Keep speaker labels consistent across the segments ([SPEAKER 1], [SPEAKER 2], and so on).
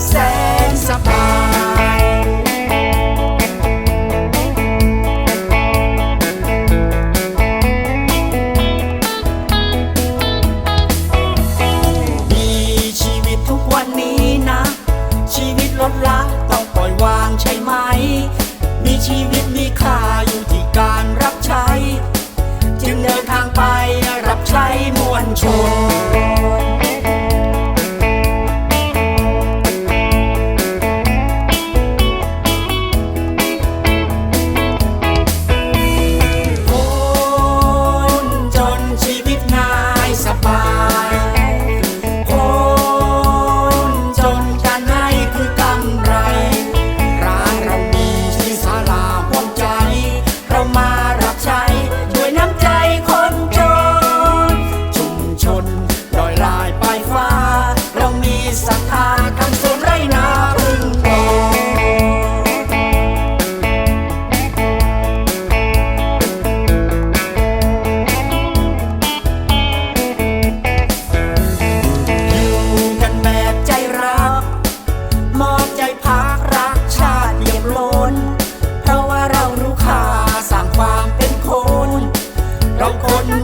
[SPEAKER 1] success.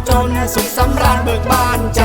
[SPEAKER 1] จนสุขสำราญเบิกบานใจ